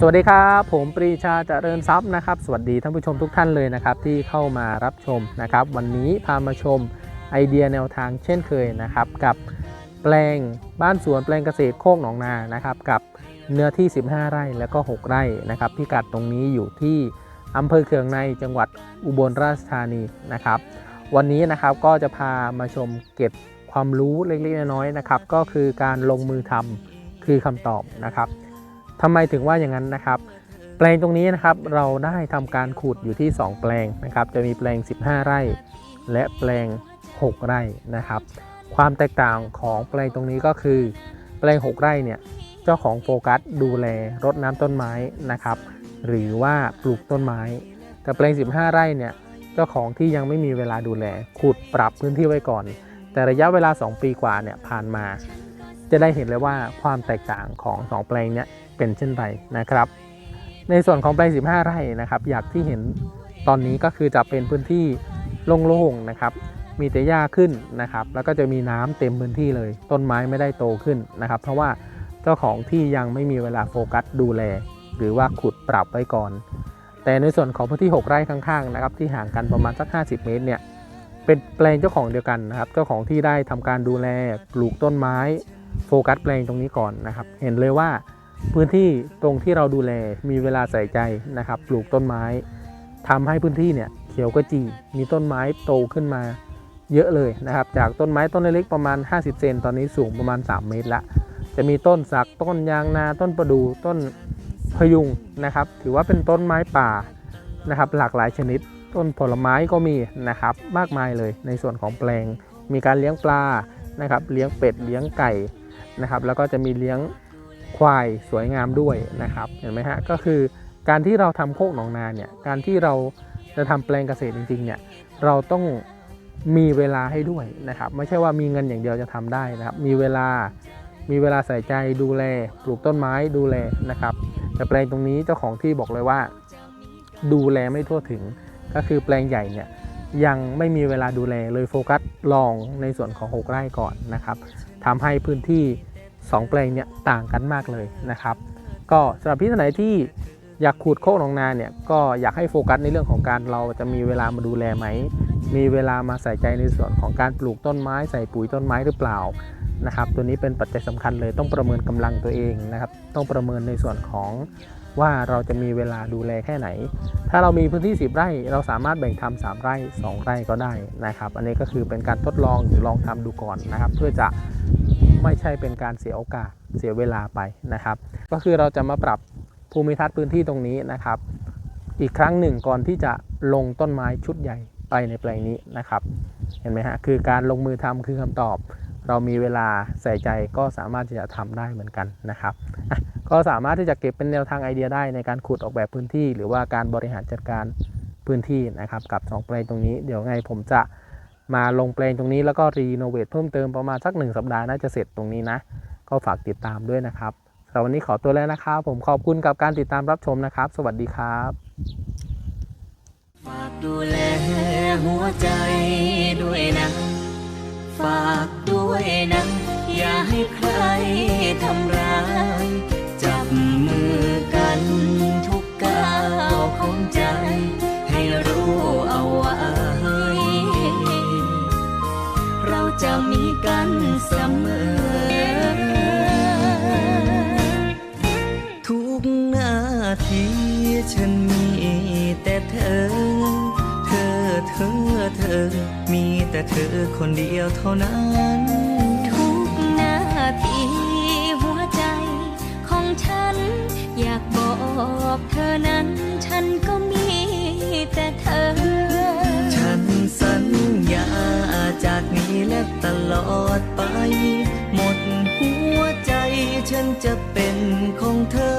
สวัสดีครับผมปรีชาเจริญทรัพย์นะครับ สวัสดีท่านผู้ชมทุกท่านเลยนะครับที่เข้ามารับชมนะครับ วันนี้พามาชมไอเดียแนวทางเช่นเคยนะครับ กับแปลงบ้านสวนแปลงเกษตรโคกหนองนานะครับ กับเนื้อที่ 15 ไร่แล้วก็ 6 ไร่นะครับพิกัดตรงนี้อยู่ที่อำเภอเคืองในจังหวัดอุบลราชธานีนะครับ วันนี้นะครับก็จะพามาชมเก็บความรู้เล็กๆน้อยๆนะครับ ก็คือการลงมือทำคือคำตอบนะครับ ทำไมถึงว่าอย่างนั้นนะครับ แปลงตรงนี้นะครับเราได้ทำการขุดอยู่ที่ 2 แปลงนะครับ จะมีแปลง 15 ไร่ และแปลง 6 ไร่นะครับ ความแตกต่างของแปลงตรงนี้ก็คือ แปลง 6 ไร่เนี่ยเจ้าของโฟกัสดูแลรดน้ำต้นไม้นะครับ หรือว่าปลูกต้นไม้ แต่แปลง 15 ไร่เนี่ยเจ้าของที่ยังไม่มีเวลาดูแลขุดปรับพื้นที่ไว้ก่อน แต่ระยะเวลา 2 ปีกว่าเนี่ยผ่านมา จะได้เห็นเลยว่าความแตกต่างของ 2 แปลงเนี้ยเป็นเช่นไรนะครับ ในส่วนของแปลง 15 ไร่นะครับ อยากที่เห็นตอนนี้ก็คือจะเป็นพื้นที่โล่งๆนะครับ มีแต่หญ้าขึ้นนะครับ แล้วก็จะมีน้ำเต็มพื้นที่เลย ต้นไม้ไม่ได้โตขึ้นนะครับ เพราะว่าเจ้าของที่ยังไม่มีเวลาโฟกัสดูแล หรือว่าขุดปรับไว้ก่อน แต่ในส่วนของพื้นที่ 6 ไร่ข้างๆนะครับที่ห่างกันประมาณสัก 50 เมตรเนี่ยเป็นแปลงเจ้าของเดียวกันนะครับ เจ้าของที่ได้ทำการดูแลปลูกต้นไม้ โฟกัสแปลงตรงนี้ก่อนนะครับ เห็นเลยว่าพื้นที่ตรงที่เราดูแลมีเวลาใส่ใจนะครับ ปลูกต้นไม้ทำให้พื้นที่เนี่ยเขียวกระจีมีต้นไม้โตขึ้นมาเยอะเลยนะครับ จากต้นไม้ต้นเล็กๆประมาณ 50 เซนตอนนี้สูงประมาณ 3 เมตรละจะมีต้นสักต้นยางนาต้นประดู่ต้นพยุงนะครับ ถือว่าเป็นต้นไม้ป่านะครับ หลากหลายชนิด ต้นผลไม้ก็มีนะครับ มากมายเลยในส่วนของแปลง มีการเลี้ยงปลานะครับ เลี้ยงเป็ดเลี้ยงไก่ นะครับ แล้วก็จะมีเลี้ยงควายสวยงามด้วยนะครับเห็นไหมฮะก็คือการที่เราทำโคกหนองนาเนี่ยการที่เราจะทำแปลงเกษตรจริงๆเนี่ยเราต้องมีเวลาให้ด้วยนะครับไม่ใช่ว่ามีเงินอย่างเดียวจะทำได้นะครับมีเวลามีเวลาใส่ใจดูแลปลูกต้นไม้ดูแลนะครับ แต่แปลงตรงนี้เจ้าของที่บอกเลยว่า ดูแลไม่ทั่วถึงก็คือแปลงใหญ่เนี่ย ยังไม่มีเวลาดูแลเลยโฟกัสลองในส่วนของ 6 ไร่ก่อนนะครับทำให้พื้นที่ 2 แปลงเนี่ยต่างกันมากเลยนะครับ ก็สำหรับพี่ท่านไหนที่อยากขุดโคกหนองนาเนี่ยก็อยากให้โฟกัสในเรื่องของการเราจะมีเวลามาดูแลไหม มีเวลามาใส่ใจในส่วนของการปลูกต้นไม้ใส่ปุ๋ยต้นไม้หรือเปล่านะครับ ตัวนี้เป็นปัจจัยสำคัญเลยต้องประเมินกำลังตัวเองนะครับ ต้องประเมินในส่วนของ ว่าเราจะมีเวลาดูแลแค่ไหน ถ้าเรามีพื้นที่ 10 ไร่ เราสามารถแบ่งทำ3ไร่ 2 ไร่ก็ได้นะครับ อันนี้ก็คือเป็นการทดลองหรือลองทำดูก่อนนะครับ เพื่อจะไม่ใช่เป็นการเสียโอกาสเสียเวลาไปนะครับ ก็คือเราจะมาปรับภูมิทัศน์พื้นที่ตรงนี้นะครับ อีกครั้งหนึ่งก่อนที่จะลงต้นไม้ชุดใหญ่ไปในแปลงนี้นะครับ เห็นไหมฮะคือการลงมือทำคือคำตอบ เรามีเวลาใส่ใจก็สามารถที่จะทำได้เหมือนกันนะครับ ก็สามารถที่จะเก็บเป็นแนวทางไอเดียได้ในการขุดออกแบบพื้นที่ หรือว่าการบริหารจัดการพื้นที่นะครับ กับสองแปลงตรงนี้เดี๋ยวไงผมจะมาลงแปลงตรงนี้แล้วก็รีโนเวทเพิ่มเติมประมาณสักหนึ่งสัปดาห์น่าจะเสร็จตรงนี้นะ ก็ฝากติดตามด้วยนะครับสำหรับวันนี้ขอตัวแล้วนะครับ ผมขอบคุณกับการติดตามรับชมนะครับ สวัสดีครับฝากดูแลหัวใจด้วยนะฝาก ด้วยนะ อย่าให้ใครทำร้าย จับมือกันทุกก้าวของใจ ให้รู้เอาไว้ เราจะมีกันเสมอ ทุกนาทีฉันมีแต่เธอ เธอเธอ อ มีแต่เธอคนเดียวเท่านั้น ทุกนาทีหัวใจของฉัน อยากบอกเธอนั้น ฉันก็มีแต่เธอ ฉันสัญญาจากนี้และตลอดไป หมดหัวใจฉันจะเป็นของเธอ